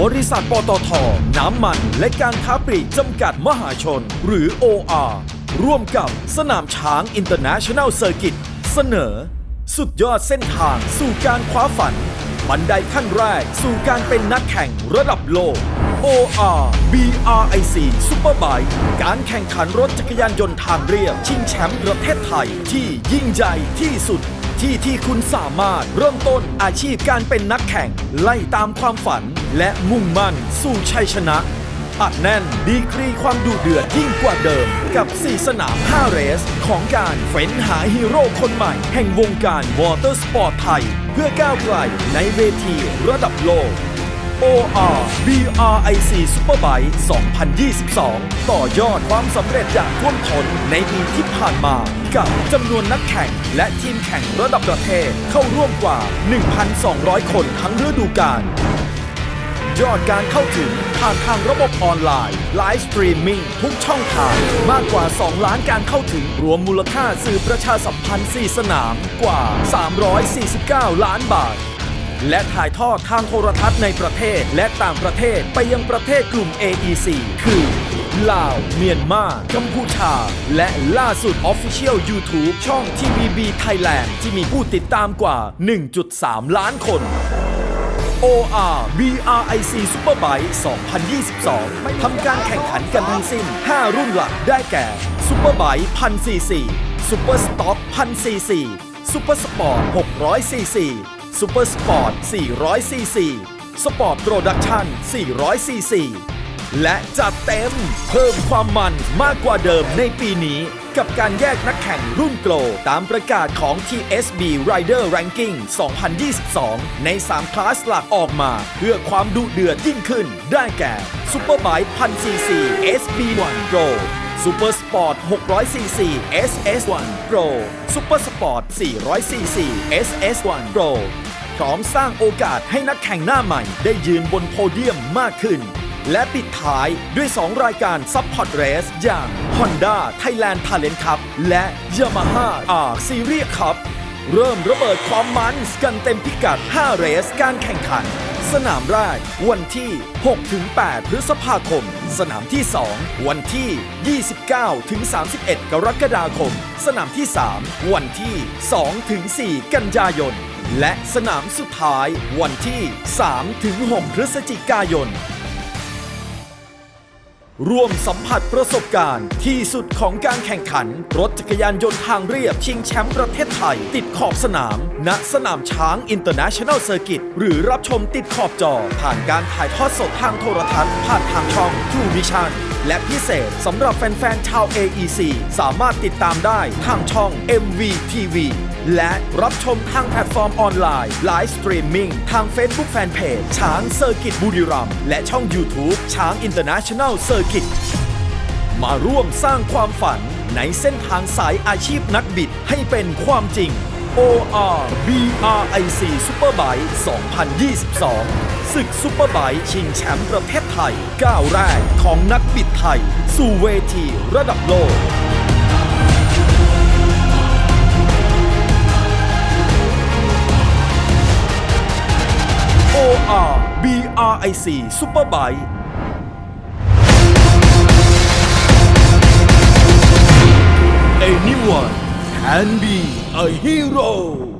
บริษัทปตทน้ำมันและการค้าปลีกจำกัดมหาชน หรือ OR ร่วมกับสนามช้าง International Circuit เสนอ สุดยอดเส้นทางสู่การคว้าฝัน บันไดขั้นแรกสู่การเป็นนักแข่งระดับโลก OR BRIC Superbike การแข่งขันรถจักรยานยนต์ทางเรียบ ชิงแชมป์ประเทศไทยที่ยิ่งใหญ่ที่สุดที่ที่คุณสามารถเริ่มต้นอาชีพการเป็นนักแข่ง ไล่ตามความฝัน และมุ่งมั่นสู่ชัยชนะอัดแน่นดีกรีความดุเดือดยิ่งกว่าเดิม กับ 4 สนาม 5 เรส ของการเฟ้นหาฮีโร่คนใหม่ แห่งวงการวอเตอร์สปอร์ตไทย เพื่อก้าวไกลในเวทีระดับโลก OR BRIC Superbike 2022 ต่อยอดความสำเร็จอย่างท่วมท้นในปีที่ผ่านมากับจำนวนนักแข่ง และทีมแข่งระดับประเทศเข้าร่วมกว่า 1,200 คนทั้งฤดูกาล ยอดการเข้าถึงผ่านทางระบบออนไลน์ไลฟ์สตรีมมิ่งทุกช่องทาง มากกว่า 2 ล้านการเข้าถึง รวมมูลค่าสื่อประชาสัมพันธ์ 4 สนามกว่า 349 ล้านบาท และถ่ายทอดทางโทรทัศน์ในประเทศและต่างประเทศไปยังประเทศกลุ่ม AEC คือลาว เมียนมา กัมพูชา และล่าสุด Official YouTube ช่อง TVB Thailand ที่มีผู้ติดตามกว่า 1.3 ล้านคน OR BRIC Superbike 2022 ทำการแข่งขันกันทั้งสิ้น 5 รุ่นหลักได้แก่ Superbike 1000 cc Super Stock 1000 cc Super Sport 600 cc Super Sport 400 cc Sport Production 400 cc และจัดเต็มเพิ่มความมันมากกว่าเดิมในปีนี้ กับการแยกนักแข่งรุ่นโกลตามประกาศของ TSB Rider Ranking 2022 ใน 3 คลาสหลักออกมา เพื่อความดุเดือดยิ่งขึ้น ได้แก่ Superbike 1000 cc SB1 Pro Super Sport 600 cc SS1 Pro Super Sport 400 cc SS1 Pro พร้อมสร้างโอกาสให้นักแข่งหน้าใหม่ได้ยืนบนโพเดียมมากขึ้น และปิดท้ายด้วย 2 รายการซับพอร์ตเรสอย่าง Honda Thailand Talent Cup และ Yamaha R Series Cup เริ่มระเบิดความมันกันเต็มพิกัด 5 เรสการแข่งขัน สนามแรกวันที่ 6-8 พฤษภาคม สนามที่ 2 วันที่ 29-31 กรกฎาคม สนามที่ 3 วันที่ 2-4 กันยายน และสนามสุดท้ายวันที่ 3-6 พฤศจิกายน ร่วมสัมผัสประสบการณ์ที่สุดของการแข่งขัน รถจักรยานยนต์ทางเรียบ ชิงแชมป์ประเทศไทย ติดขอบสนาม ณสนามช้าง International Circuit หรือรับชมติดขอบจอ ผ่านการถ่ายทอดสดทางโทรทัศน์ ผ่านทางช่อง True Vision และพิเศษสำหรับแฟนๆชาว AEC สามารถติดตามได้ทางช่อง MVTV และรับชมทางแพลตฟอร์มออนไลน์ไลฟ์สตรีมมิ่งทาง Facebook Fanpage ช้างเซอร์กิตบุรีรัมย์และช่อง YouTube ช้าง International Circuit มาร่วมสร้างความฝันในเส้นทางสายอาชีพนักบิดให้เป็นความจริง OR BRIC Superbike 2022 ศึกซุปเปอร์ไบค์ชิงแชมป์ประเทศไทยก้าวแรกของนักบิดไทย สู่เวทีระดับโลก OR BRIC Superbike. Anyone can be a hero